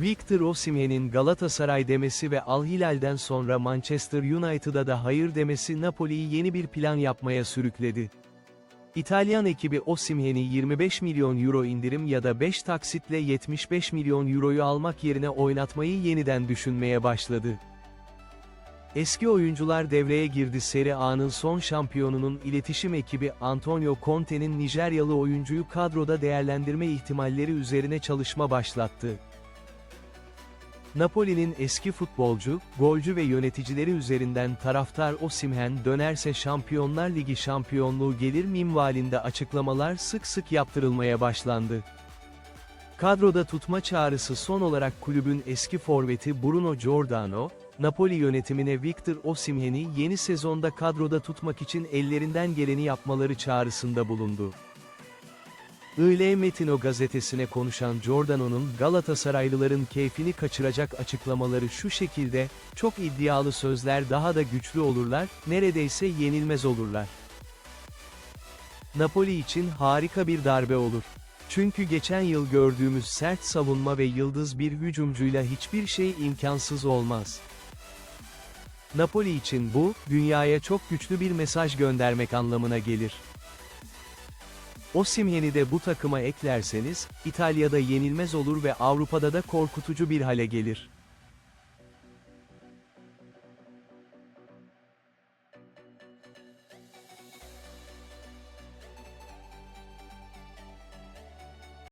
Victor Osimhen'in Galatasaray demesi ve Al Hilal'den sonra Manchester United'a da hayır demesi Napoli'yi yeni bir plan yapmaya sürükledi. İtalyan ekibi Osimhen'i 25 milyon euro indirim ya da 5 taksitle 75 milyon euroyu almak yerine oynatmayı yeniden düşünmeye başladı. Eski oyuncular devreye girdi Serie A'nın son şampiyonunun iletişim ekibi Antonio Conte'nin Nijeryalı oyuncuyu kadroda değerlendirme ihtimalleri üzerine çalışma başlattı. Napoli'nin eski futbolcu, golcü ve yöneticileri üzerinden taraftar Osimhen dönerse Şampiyonlar Ligi şampiyonluğu gelir minvalinde açıklamalar sık sık yaptırılmaya başlandı. Kadroda tutma çağrısı son olarak kulübün eski forveti Bruno Giordano, Napoli yönetimine Victor Osimhen'i yeni sezonda kadroda tutmak için ellerinden geleni yapmaları çağrısında bulundu. IL Metino gazetesine konuşan Giordano'nun Galatasaraylıların keyfini kaçıracak açıklamaları şu şekilde, çok iddialı sözler daha da güçlü olurlar, neredeyse yenilmez olurlar. Napoli için harika bir darbe olur. Çünkü geçen yıl gördüğümüz sert savunma ve yıldız bir hücumcuyla hiçbir şey imkansız olmaz. Napoli için bu, dünyaya çok güçlü bir mesaj göndermek anlamına gelir. Osimhen'i de bu takıma eklerseniz, İtalya'da yenilmez olur ve Avrupa'da da korkutucu bir hale gelir.